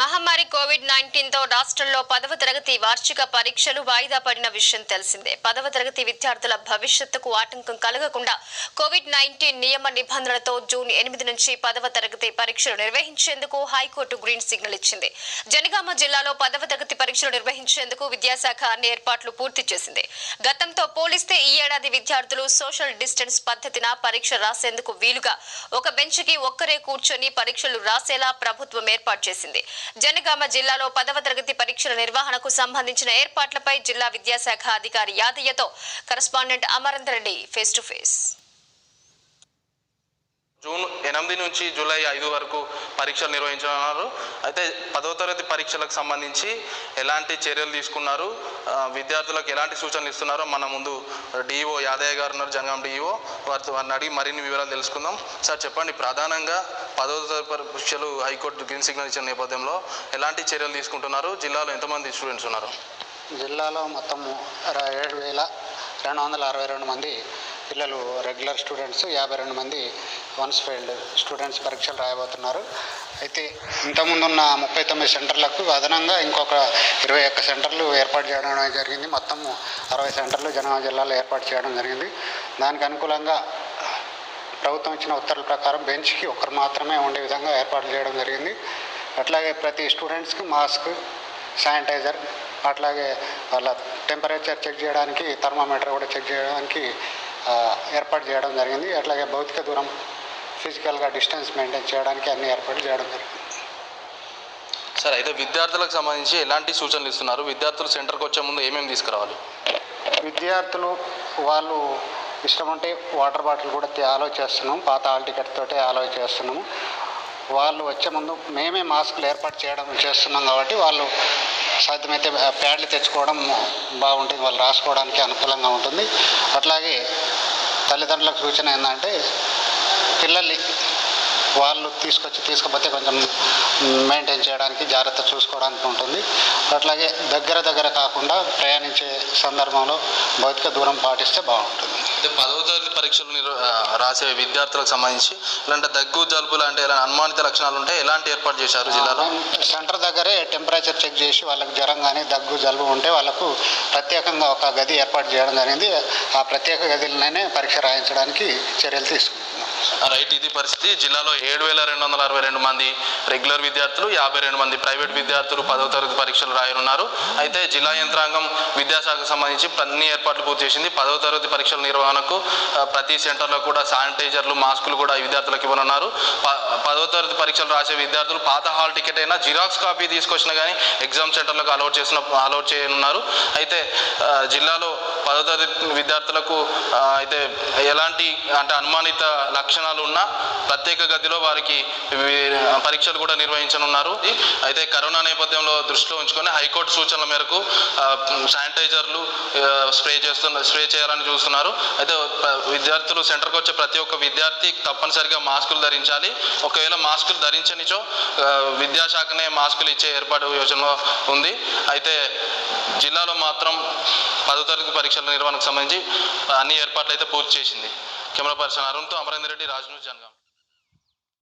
మహమ్మారి కోవిడ్ నైన్టీన్తో రాష్ట్రంలో పదవ తరగతి వార్షిక పరీక్షలు వాయిదా పడిన విషయం తెలిసిందే. పదవ తరగతి విద్యార్థుల భవిష్యత్తుకు ఆటంకం కలగకుండా కోవిడ్ నైన్టీన్ నియమ నిబంధనలతో జూన్ ఎనిమిది నుంచి పదవ తరగతి పరీక్షలు నిర్వహించేందుకు హైకోర్టు గ్రీన్ సిగ్నల్ ఇచ్చింది. జనగామ జిల్లాలో పదవ తరగతి పరీక్షలు నిర్వహించేందుకు విద్యాశాఖ అన్ని ఏర్పాట్లు పూర్తి చేసింది. గతంతో పోలిస్తే ఈ ఏడాది విద్యార్థులు సోషల్ డిస్టెన్స్ పద్ధతిన పరీక్ష రాసేందుకు వీలుగా ఒక బెంచ్కి ఒక్కరే కూర్చొని పరీక్షలు రాసేలా ప్రభుత్వం ఏర్పాటు చేసింది. జనగామ జిల్లాలో పదవ తరగతి పరీక్షల నిర్వహణకు సంబంధించిన ఏర్పాట్లపై జిల్లా విద్యాశాఖ అధికారి యాదయ్యతో correspondent Amarender Reddy face to face. June ఎనిమిది నుంచి జూలై ఐదు వరకు పరీక్షలు నిర్వహించనున్నారు. అయితే పదవ తరగతి పరీక్షలకు సంబంధించి ఎలాంటి చర్యలు తీసుకున్నారు? విద్యార్థులకు ఎలాంటి సూచనలు ఇస్తున్నారో మన ముందు డిఈఓ యాదయ్య గారు ఉన్నారు జనగాం డిఈఓ వారితో వారిని అడిగి మరిన్ని వివరాలు తెలుసుకుందాం. సార్ చెప్పండి ప్రధానంగా పదవ తరగతి పరీక్షలు హైకోర్టు గ్రీన్ సిగ్నల్ ఇచ్చిన నేపథ్యంలో ఎలాంటి చర్యలు తీసుకుంటున్నారు? జిల్లాలో ఎంతమంది స్టూడెంట్స్ ఉన్నారు? జిల్లాలో మొత్తం ఏడు వేల రెండు వందల అరవై రెండు మంది పిల్లలు రెగ్యులర్ స్టూడెంట్స్ యాభై రెండు మంది వన్స్ ఫెయిల్డ్ స్టూడెంట్స్ పరీక్షలు రాయబోతున్నారు. అయితే ఇంతకుముందున్న ముప్పై తొమ్మిది సెంటర్లకు అదనంగా ఇంకొక ఇరవై ఒక్క సెంటర్లు ఏర్పాటు చేయడం జరిగింది. మొత్తం అరవై సెంటర్లు జనగామ జిల్లాలో ఏర్పాటు చేయడం జరిగింది. దానికి అనుకూలంగా ప్రభుత్వం ఇచ్చిన ఉత్తర్వుల ప్రకారం బెంచ్కి ఒక్కరు మాత్రమే ఉండే విధంగా ఏర్పాట్లు చేయడం జరిగింది. అట్లాగే ప్రతి స్టూడెంట్స్కి మాస్క్ శానిటైజర్ అట్లాగే వాళ్ళ టెంపరేచర్ చెక్ చేయడానికి థర్మామీటర్ కూడా చెక్ చేయడానికి ఏర్పాటు చేయడం జరిగింది. అట్లాగే భౌతిక దూరం ఫిజికల్గా డిస్టెన్స్ మెయింటైన్ చేయడానికి అన్ని ఏర్పాట్లు చేయడం జరిగింది. సార్ అయితే విద్యార్థులకు సంబంధించి ఎలాంటి సూచనలు ఇస్తున్నారు? విద్యార్థులు సెంటర్కి వచ్చే ముందు ఏమేమి తీసుకురావాలి? విద్యార్థులు వాళ్ళు ఇష్టం ఉంటే వాటర్ బాటిల్ కూడా తే- అలో చేస్తున్నాం. పాత హాల్ టికెట్ తోటే అలో చేస్తున్నాము వాళ్ళు వచ్చే ముందు మేమే మాస్కులు ఏర్పాటు చేయడం చేస్తున్నాం కాబట్టి వాళ్ళు సాధ్యమైతే ప్యాడ్లు తెచ్చుకోవడం బాగుంటుంది వాళ్ళు రాసుకోవడానికి అనుకూలంగా ఉంటుంది. అట్లాగే తల్లిదండ్రులకు సూచన ఏంటంటే పిల్లల్ని వాళ్ళు తీసుకొచ్చి తీసుకపోతే కొంచెం మెయింటైన్ చేయడానికి జాగ్రత్త చూసుకోవడానికి ఉంటుంది. అట్లాగే దగ్గర దగ్గర కాకుండా ప్రయాణించే సందర్భంలో భౌతిక దూరం పాటిస్తే బాగుంటుంది. పదవ తరగతి పరీక్షలు రాసే విద్యార్థులకు సంబంధించి ఇలాంటి దగ్గు జలుబు లాంటి అనుమానిత లక్షణాలు ఉంటే ఎలాంటి ఏర్పాటు చేశారు జిల్లాలో? సెంటర్ దగ్గరే టెంపరేచర్ చెక్ చేసి వాళ్ళకి జ్వరం కానీ దగ్గు జలుబు ఉంటే వాళ్ళకు ప్రత్యేకంగా ఒక గది ఏర్పాటు చేయడం జరిగింది. ఆ ప్రత్యేక గదిలోనే పరీక్ష రాయించడానికి చర్యలు తీసుకున్నాం రైట్ ఇది పరిస్థితి. జిల్లాలో ఏడు వేల రెండు వందల అరవై రెండు మంది రెగ్యులర్ విద్యార్థులు యాభై రెండు మంది ప్రైవేట్ విద్యార్థులు పదవ తరగతి పరీక్షలు రాయనున్నారు. అయితే జిల్లా యంత్రాంగం విద్యాశాఖకు సంబంధించి అన్ని ఏర్పాట్లు పూర్తి చేసింది. పదవ తరగతి పరీక్షల నిర్వహణకు ప్రతి సెంటర్లో కూడా శానిటైజర్లు మాస్కులు కూడా విద్యార్థులకు ఇవ్వనున్నారు. పదవ తరగతి పరీక్షలు రాసే విద్యార్థులు పాత హాల్ టికెట్ అయినా జిరాక్స్ కాపీ తీసుకొచ్చినా కానీ ఎగ్జామ్ సెంటర్లకు అలౌట్ చేసిన అలౌట్ చేయనున్నారు. అయితే జిల్లాలో పదవ తరగతి విద్యార్థులకు అయితే ఎలాంటి అంటే అనుమానిత లక్షణాలు ఉన్నా ప్రత్యేక గదిలో వారికి పరీక్షలు కూడా నిర్వహించనున్నారు. అయితే కరోనా నేపథ్యంలో దృష్టిలో ఉంచుకొని హైకోర్టు సూచనల మేరకు శానిటైజర్లు స్ప్రే చేస్తున్న స్ప్రే చేయాలని చూస్తున్నారు. అయితే విద్యార్థులు సెంటర్కి వచ్చే ప్రతి ఒక్క విద్యార్థి తప్పనిసరిగా మాస్కులు ధరించాలి. ఒకవేళ మాస్కులు ధరించనిచో విద్యాశాఖనే మాస్కులు ఇచ్చే ఏర్పాటు యోచనలో ఉంది. అయితే జిల్లాలో మాత్రం పదో తరగతి పరీక్షల నిర్వహణకు సంబంధించి అన్ని ఏర్పాట్లు అయితే పూర్తి చేసింది. కెమెరా పర్సన్ అరుణ్తో అమరేందర్ రెడ్డి రాజ్ న్యూస్ జనగాం.